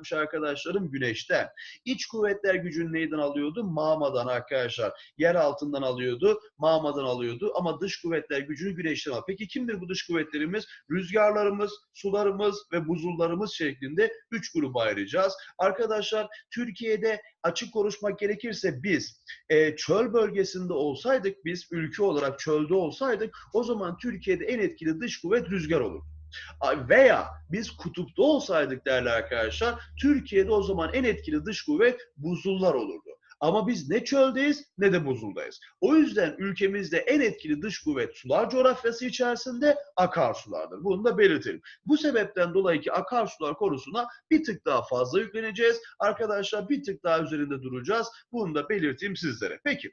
kaynaklanacakmış arkadaşlarım? Güneşten. İç kuvvetler gücünü neyden alıyordu? Mağmadan arkadaşlar. Yer altından alıyordu, mağmadan alıyordu ama dış kuvvetler gücünü güneşten alıyor. Peki kimdir bu dış kuvvetlerimiz? Rüzgarlarımız, sularımız ve buzullarımız şeklinde üç gruba ayıracağız. Arkadaşlar Türkiye'de açık konuşmak gerekirse biz e, çöl bölgesinde olsaydık biz ülke olarak çölde olsaydık o zaman Türkiye'de en etkili dış kuvvet rüzgar olur. Veya biz kutupta olsaydık değerli arkadaşlar Türkiye'de o zaman en etkili dış kuvvet buzullar olurdu. Ama biz ne çöldeyiz ne de buzuldayız. O yüzden ülkemizde en etkili dış kuvvet sular coğrafyası içerisinde akarsulardır. Bunu da belirtelim. Bu sebepten dolayı ki akarsular konusuna bir tık daha fazla yükleneceğiz. Arkadaşlar bir tık daha üzerinde duracağız. Bunu da belirteyim sizlere. Peki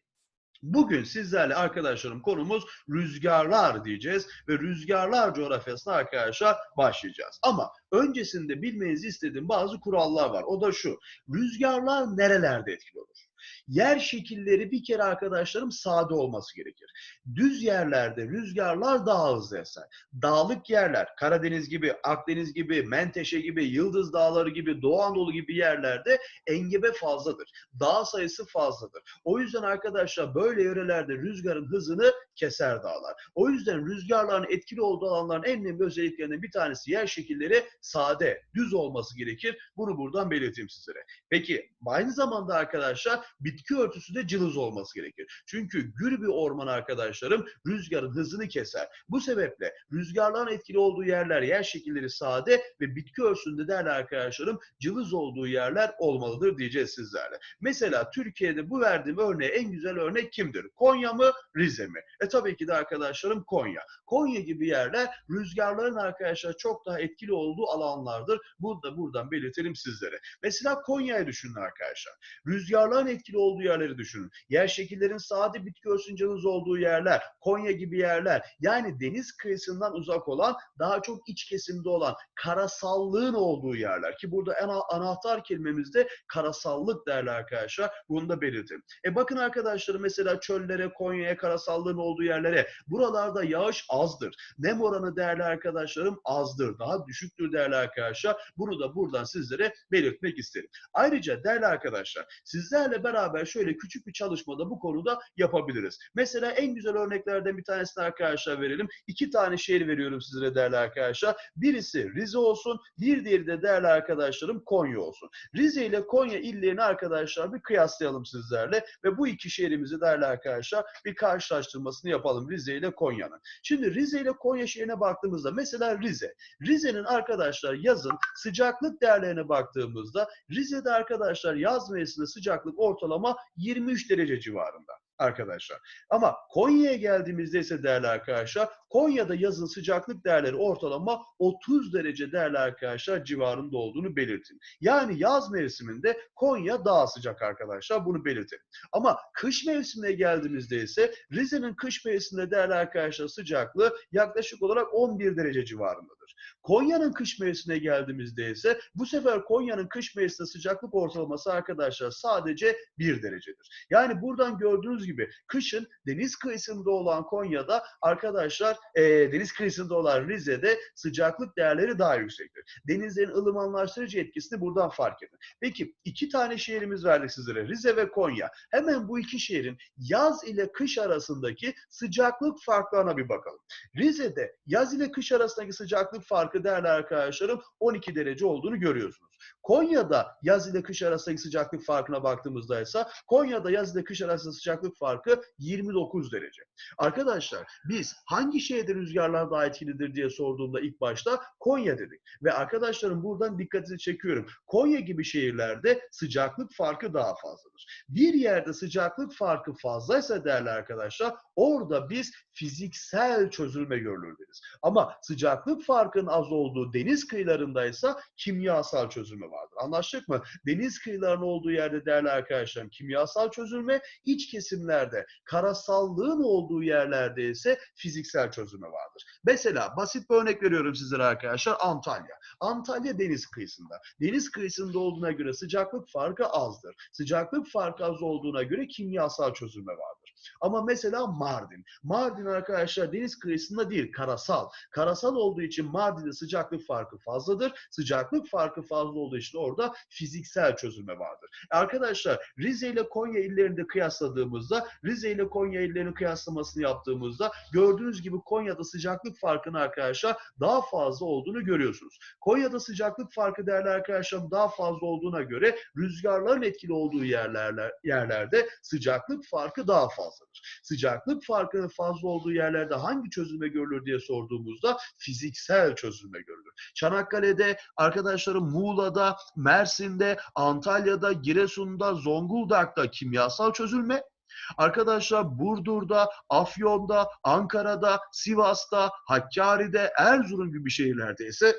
Bugün sizlerle arkadaşlarım konumuz rüzgarlar diyeceğiz ve rüzgarlar coğrafyasına arkadaşlar başlayacağız. Ama öncesinde bilmenizi istediğim bazı kurallar var. O da şu. Rüzgarlar nerelerde etkili? Yer şekilleri bir kere arkadaşlarım sade olması gerekir. Düz yerlerde rüzgarlar daha hızlı eser. Dağlık yerler, Karadeniz gibi, Akdeniz gibi, Menteşe gibi, Yıldız Dağları gibi, Doğu Anadolu gibi yerlerde engebe fazladır. Dağ sayısı fazladır. O yüzden arkadaşlar böyle yörelerde rüzgarın hızını keser dağlar. O yüzden rüzgarların etkili olduğu alanların en önemli özelliklerinden bir tanesi yer şekilleri sade, düz olması gerekir. Bunu buradan belirteyim sizlere. Peki aynı zamanda arkadaşlar bitki örtüsü de cılız olması gerekir. Çünkü gür bir orman arkadaşlarım rüzgarın hızını keser. Bu sebeple rüzgarların etkili olduğu yerler yer şekilleri sade ve bitki örtüsünde değerli arkadaşlarım cılız olduğu yerler olmalıdır diyeceğiz sizlerle. Mesela Türkiye'de bu verdiğim örneğe en güzel örnek kimdir? Konya mı? Rize mi? E tabii ki de arkadaşlarım Konya. Konya gibi yerler rüzgarların arkadaşlar çok daha etkili olduğu alanlardır. Bunu da buradan belirtelim sizlere. Mesela Konya'yı düşünün arkadaşlar. Rüzgarların etkili olduğu yerleri düşünün. Yer şekillerin sade bitki örtüncanız olduğu yerler, Konya gibi yerler, yani deniz kıyısından uzak olan, daha çok iç kesimde olan, karasallığın olduğu yerler ki burada en anahtar kelimemizde karasallık derler arkadaşlar. Bunu da belirtin. E bakın arkadaşlar mesela çöllere, Konya'ya, karasallığın olduğu yerlere buralarda yağış azdır. Nem oranı değerli arkadaşlarım azdır. Daha düşüktür değerli arkadaşlar. Bunu da buradan sizlere belirtmek isterim. Ayrıca değerli arkadaşlar sizlerle beraber şöyle küçük bir çalışmada bu konuda yapabiliriz. Mesela en güzel örneklerden bir tanesini arkadaşlar verelim. İki tane şehir veriyorum sizlere değerli arkadaşlar. Birisi Rize olsun, bir diğeri de değerli arkadaşlarım Konya olsun. Rize ile Konya illerini arkadaşlar bir kıyaslayalım sizlerle ve bu iki şehrimizi değerli arkadaşlar bir karşılaştırmasını yapalım Rize ile Konya'nın. Şimdi Rize ile Konya şehrine baktığımızda mesela Rize. Rize'nin arkadaşlar yazın sıcaklık değerlerine baktığımızda Rize'de arkadaşlar yaz mevsiminde sıcaklık ortalama 23 derece civarında arkadaşlar. Ama Konya'ya geldiğimizde ise değerli arkadaşlar Konya'da yazın sıcaklık değerleri ortalama 30 derece değerli arkadaşlar civarında olduğunu belirtin. Yani yaz mevsiminde Konya daha sıcak arkadaşlar bunu belirtin. Ama kış mevsimine geldiğimizde ise Rize'nin kış mevsiminde değerli arkadaşlar sıcaklığı yaklaşık olarak 11 derece civarındadır. Konya'nın kış mevsimine geldiğimizde ise bu sefer Konya'nın kış mevsiminde sıcaklık ortalaması arkadaşlar sadece 1 derecedir. Yani buradan gördüğünüz gibi kışın deniz kıyısında olan Konya'da arkadaşlar e, deniz kıyısında olan Rize'de sıcaklık değerleri daha yüksektir. Denizlerin ılımanlaştırıcı etkisini buradan fark edin. Peki iki tane şehrimiz verdik sizlere Rize ve Konya. Hemen bu iki şehrin yaz ile kış arasındaki sıcaklık farklarına bir bakalım. Rize'de yaz ile kış arasındaki sıcaklık farkı değerli arkadaşlarım 12 derece olduğunu görüyorsunuz. Konya'da yaz ile kış arasındaki sıcaklık farkına baktığımızda ise Konya'da yaz ile kış arasında sıcaklık farkı 29 derece. Arkadaşlar biz hangi şehirde rüzgarlar daha etkilidir diye sorduğumda ilk başta Konya dedik. Ve arkadaşlarım buradan dikkatini çekiyorum. Konya gibi şehirlerde sıcaklık farkı daha fazladır. Bir yerde sıcaklık farkı fazlaysa değerli arkadaşlar orada biz fiziksel çözülme görülür deriz. Ama sıcaklık farkının az olduğu deniz kıyılarındaysa kimyasal çözülme vardır. Anlaştık mı? Deniz kıyılarının olduğu yerde değerli arkadaşlarım kimyasal çözülme, iç kesimler iklimlerde, karasallığın olduğu yerlerde ise fiziksel çözümü vardır. Mesela basit bir örnek veriyorum sizlere arkadaşlar Antalya. Antalya deniz kıyısında. Deniz kıyısında olduğuna göre sıcaklık farkı azdır. Sıcaklık farkı az olduğuna göre kimyasal çözülme vardır. Ama mesela Mardin. Mardin arkadaşlar deniz kıyısında değil, karasal. Karasal olduğu için Mardin'de sıcaklık farkı fazladır. Sıcaklık farkı fazla olduğu için orada fiziksel çözülme vardır. Arkadaşlar Rize ile Konya illerinde kıyasladığımızda, Rize ile Konya illerinin kıyaslamasını yaptığımızda gördüğünüz gibi Konya'da sıcaklık farkının arkadaşlar daha fazla olduğunu görüyorsunuz. Konya'da sıcaklık farkı değerli arkadaşlarım daha fazla olduğuna göre rüzgarların etkili olduğu yerlerler, yerlerde sıcaklık farkı daha fazladır. Sıcaklık farkının fazla olduğu yerlerde hangi çözülme görülür diye sorduğumuzda fiziksel çözülme görülür. Çanakkale'de, arkadaşlarım Muğla'da, Mersin'de, Antalya'da, Giresun'da, Zonguldak'ta kimyasal çözülme, Arkadaşlar Burdur'da, Afyon'da, Ankara'da, Sivas'ta, Hakkari'de, Erzurum gibi şehirlerde ise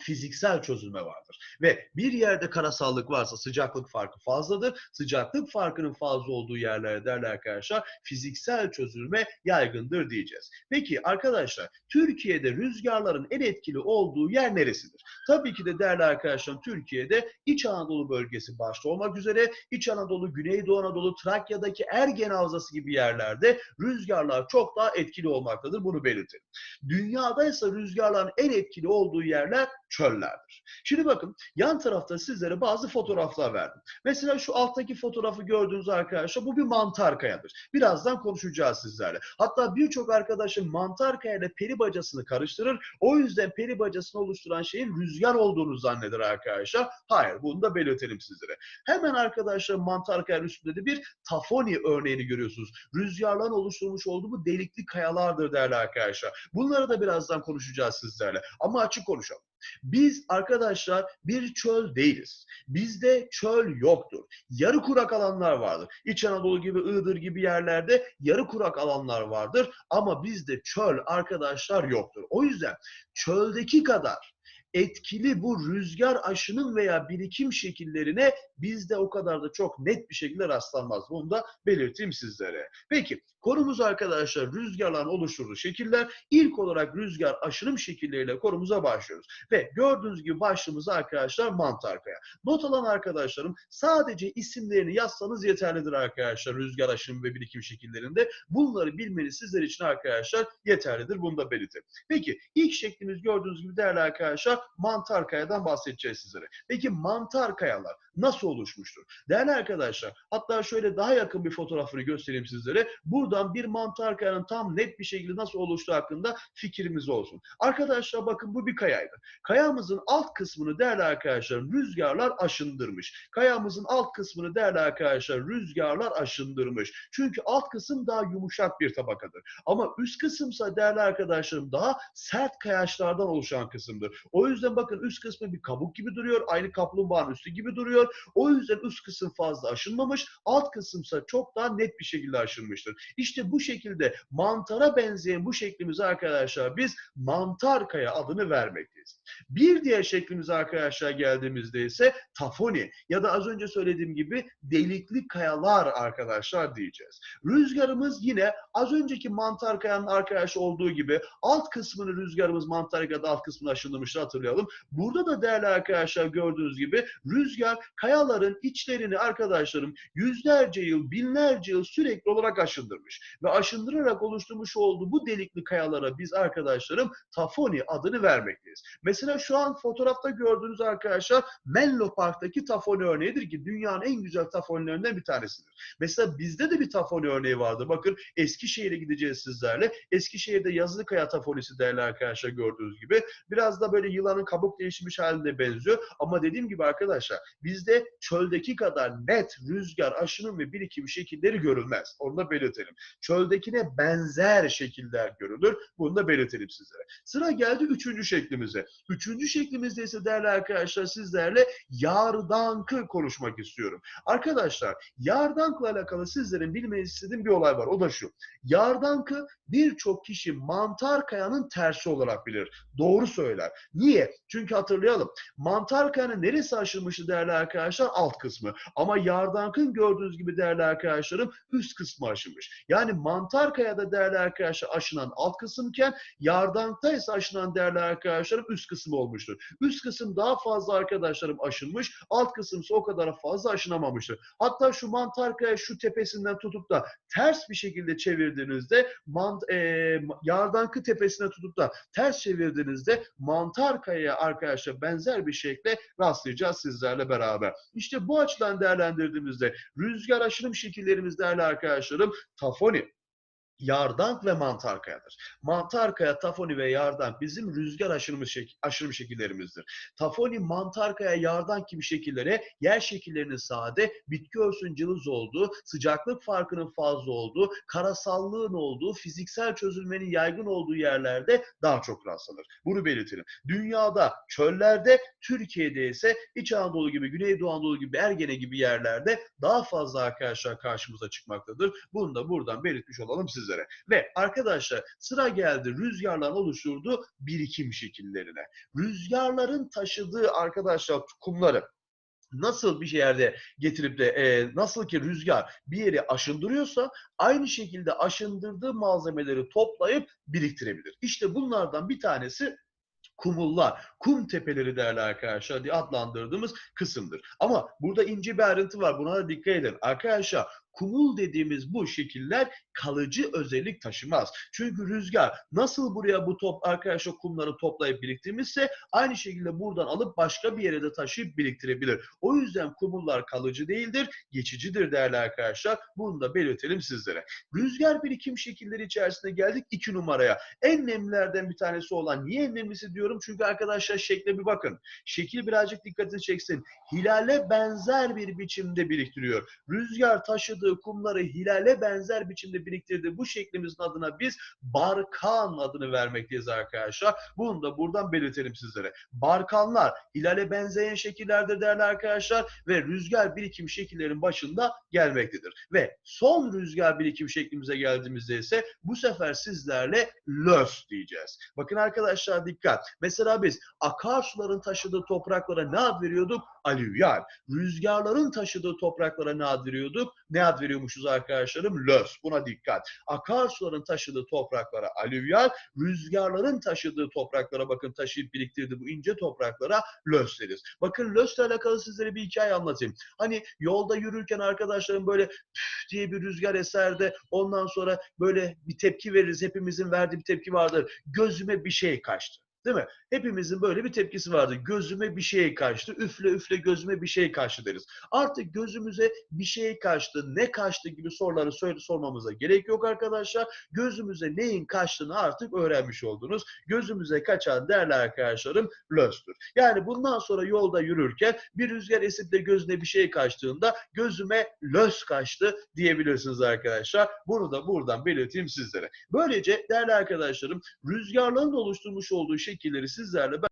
fiziksel çözülme vardır. Ve bir yerde karasallık varsa sıcaklık farkı fazladır. Sıcaklık farkının fazla olduğu yerlerde değerli arkadaşlar fiziksel çözülme yaygındır diyeceğiz. Peki arkadaşlar Türkiye'de rüzgarların en etkili olduğu yer neresidir? Tabii ki de değerli arkadaşlar Türkiye'de İç Anadolu bölgesi başta olmak üzere İç Anadolu, Güneydoğu Anadolu, Trakya'daki Ergen Havzası gibi yerlerde rüzgarlar çok daha etkili olmaktadır. Bunu belirtelim. Dünyada ise rüzgarların en etkili olduğu yerler çöllerdir. Şimdi bakın yan tarafta sizlere bazı fotoğraflar verdim. Mesela şu alttaki fotoğrafı gördüğünüz arkadaşlar bu bir mantar kayadır. Birazdan konuşacağız sizlerle. Hatta birçok arkadaşım mantar kaya ile peri bacasını karıştırır. O yüzden peri bacasını oluşturan şeyin rüzgar olduğunu zanneder arkadaşlar. Hayır bunu da belirtelim sizlere. Hemen arkadaşlar mantar kaya üstünde de bir tafoni örneğini görüyorsunuz. Rüzgarların oluşturmuş olduğu bu delikli kayalardır değerli arkadaşlar. Bunları da birazdan konuşacağız sizlerle. Ama açık konuşalım. Biz arkadaşlar bir çöl değiliz. Bizde çöl yoktur. Yarı kurak alanlar vardır. İç Anadolu gibi, Iğdır gibi yerlerde yarı kurak alanlar vardır. Ama bizde çöl arkadaşlar yoktur. O yüzden çöldeki kadar etkili bu rüzgar aşının veya birikim şekillerine bizde o kadar da çok net bir şekilde rastlanmaz. Bunu da belirteyim sizlere. Peki konumuz arkadaşlar rüzgarların oluşturduğu şekiller. İlk olarak rüzgar aşınım şekilleriyle konumuza başlıyoruz. Ve gördüğünüz gibi başlığımız arkadaşlar mantar kaya. Not alan arkadaşlarım sadece isimlerini yazsanız yeterlidir arkadaşlar rüzgar aşınım ve birikim şekillerinde. Bunları bilmeniz sizler için arkadaşlar yeterlidir. Bunu da belirtin. Peki ilk şeklimiz gördüğünüz gibi değerli arkadaşlar mantar kayadan bahsedeceğiz sizlere. Peki mantar kayalar nasıl oluşmuştur? Değerli arkadaşlar hatta şöyle daha yakın bir fotoğrafını göstereyim sizlere. Buradan bir mantar kayanın tam net bir şekilde nasıl oluştuğu hakkında fikrimiz olsun. Arkadaşlar bakın bu bir kayaydı. Kayamızın alt kısmını değerli arkadaşlar rüzgarlar aşındırmış. Kayamızın alt kısmını değerli arkadaşlar rüzgarlar aşındırmış. Çünkü alt kısım daha yumuşak bir tabakadır. Ama üst kısımsa değerli arkadaşlarım daha sert kayaçlardan oluşan kısımdır. O yüzden bakın üst kısmı bir kabuk gibi duruyor. Aynı kaplumbağanın üstü gibi duruyor. O yüzden üst kısım fazla aşınmamış. Alt kısımsa çok daha net bir şekilde aşınmıştır. İşte bu şekilde mantara benzeyen bu şeklimize arkadaşlar biz mantar kaya adını vermekteyiz. Bir diğer şeklimize arkadaşlar geldiğimizde ise tafoni ya da az önce söylediğim gibi delikli kayalar arkadaşlar diyeceğiz. Rüzgarımız yine az önceki mantar kayanın arkadaşı olduğu gibi alt kısmını rüzgarımız mantar kayada alt kısmını aşındırmıştı hatırlayalım. Burada da değerli arkadaşlar gördüğünüz gibi rüzgar kayaların içlerini arkadaşlarım yüzlerce yıl, binlerce yıl sürekli olarak aşındırmış. Ve aşındırarak oluşturmuş olduğu bu delikli kayalara biz arkadaşlarım tafoni adını vermekteyiz. Mesela şu an fotoğrafta gördüğünüz arkadaşlar Menlo Park'taki tafoni örneğidir ki dünyanın en güzel tafonilerinden bir tanesidir. Mesela bizde de bir tafoni örneği vardı. Bakın Eskişehir'e gideceğiz sizlerle. Eskişehir'de Yazlıkaya tafonisi değerli arkadaşlar gördüğünüz gibi. Biraz da böyle yılanın kabuk değişmiş halinde benziyor. Ama dediğim gibi arkadaşlar bizde çöldeki kadar net rüzgar, aşının ve birikim şekilleri görülmez. Onu da belirtelim. Çöldekine benzer şekiller görülür. Bunu da belirtelim sizlere. Sıra geldi üçüncü şeklimize. Üçüncü şeklimizde ise değerli arkadaşlar sizlerle yardankı konuşmak istiyorum. Arkadaşlar yardankla alakalı sizlerin bilmenizi istediğim bir olay var. O da şu. Yardankı birçok kişi mantar kayanın tersi olarak bilir. Doğru söyler. Niye? Çünkü hatırlayalım. Mantar kayanın neresi aşılmıştı değerli arkadaşlar? Alt kısmı. Ama yardankın gördüğünüz gibi değerli arkadaşlarım üst kısmı aşılmış. Yani mantar kayada değerli arkadaşlar aşınan alt kısımken yardankta ise aşınan değerli arkadaşlarım üst kısmı olmuştur. Üst kısım daha fazla arkadaşlarım aşınmış. Alt kısım ise o kadar fazla aşınamamıştır. Hatta şu mantar kaya şu tepesinden tutup da ters bir şekilde çevirdiğinizde mant, e, yardankı tepesine tutup da ters çevirdiğinizde mantar kayaya arkadaşlar benzer bir şekle rastlayacağız sizlerle beraber. İşte bu açıdan değerlendirdiğimizde rüzgar aşınım şekillerimiz değerli arkadaşlarım tafoni, yardank ve mantar kayadır. Mantar kaya, tafoni ve yardank bizim rüzgar aşınım, şek aşınım şekillerimizdir. Tafoni, mantar kaya, yardank gibi şekillere yer şekillerinin sade, bitki örtüsünün cılız olduğu, sıcaklık farkının fazla olduğu, karasallığın olduğu, fiziksel çözülmenin yaygın olduğu yerlerde daha çok rastlanır. Bunu belirtelim. Dünyada, çöllerde, Türkiye'de ise İç Anadolu gibi, Güneydoğu Anadolu gibi, Ergene gibi yerlerde daha fazla arkadaşlar karşımıza çıkmaktadır. Bunu da buradan belirtmiş olalım sizlere. Ve arkadaşlar sıra geldi rüzgarların oluşturduğu birikim şekillerine. Rüzgarların taşıdığı arkadaşlar kumları nasıl bir yerde getirip de e, nasıl ki rüzgar bir yeri aşındırıyorsa aynı şekilde aşındırdığı malzemeleri toplayıp biriktirebilir. İşte bunlardan bir tanesi kumullar, kum tepeleri değerli arkadaşlar diye adlandırdığımız kısımdır. Ama burada ince bir ayrıntı var. Buna da dikkat edin. Arkadaşlar kumul dediğimiz bu şekiller kalıcı özellik taşımaz. Çünkü rüzgar nasıl buraya bu top arkadaşlar kumları toplayıp biriktirmişse aynı şekilde buradan alıp başka bir yere de taşıyıp biriktirebilir. O yüzden kumullar kalıcı değildir, geçicidir değerli arkadaşlar. Bunu da belirtelim sizlere. Rüzgar birikim şekilleri içerisinde geldik iki numaraya. En nemlilerden bir tanesi olan niye en nemlisi diyorum? Çünkü arkadaşlar şekle bir bakın. Şekil birazcık dikkatini çeksin. Hilale benzer bir biçimde biriktiriyor. Rüzgar taşıdığı kumları hilale benzer biçimde biriktirdiği bu şeklimizin adına biz barkan adını vermekteyiz arkadaşlar. Bunu da buradan belirtelim sizlere. Barkanlar hilale benzeyen şekillerdir değerli arkadaşlar ve rüzgar birikim şekillerin başında gelmektedir. Ve son rüzgar birikim şeklimize geldiğimizde ise bu sefer sizlerle lös diyeceğiz. Bakın arkadaşlar dikkat. Mesela biz akarsuların taşıdığı topraklara ne ad veriyorduk? Alüvyal. Rüzgarların taşıdığı topraklara ne ad veriyorduk? Ne ad veriyormuşuz arkadaşlarım? Lös. Buna dikkat. Akarsuların taşıdığı topraklara alüvyal, rüzgarların taşıdığı topraklara bakın taşıyıp biriktirdiği bu ince topraklara lös deriz. Bakın lösle alakalı sizlere bir hikaye anlatayım. Hani yolda yürürken arkadaşlarım böyle diye bir rüzgar eserde ondan sonra böyle bir tepki veririz. Hepimizin verdiği bir tepki vardır. Gözüme bir şey kaçtı. Değil mi? Hepimizin böyle bir tepkisi vardı. Gözüme bir şey kaçtı. Üfle üfle gözüme bir şey kaçtı deriz. Artık gözümüze bir şey kaçtı, ne kaçtı gibi soruları söyle sormamıza gerek yok arkadaşlar. Gözümüze neyin kaçtığını artık öğrenmiş oldunuz. Gözümüze kaçan değerli arkadaşlarım löstür. Yani bundan sonra yolda yürürken bir rüzgar esip de gözüne bir şey kaçtığında gözüme lös kaçtı diyebilirsiniz arkadaşlar. Bunu da buradan belirteyim sizlere. Böylece değerli arkadaşlarım rüzgarların oluşturmuş olduğu şekilleri sizlerle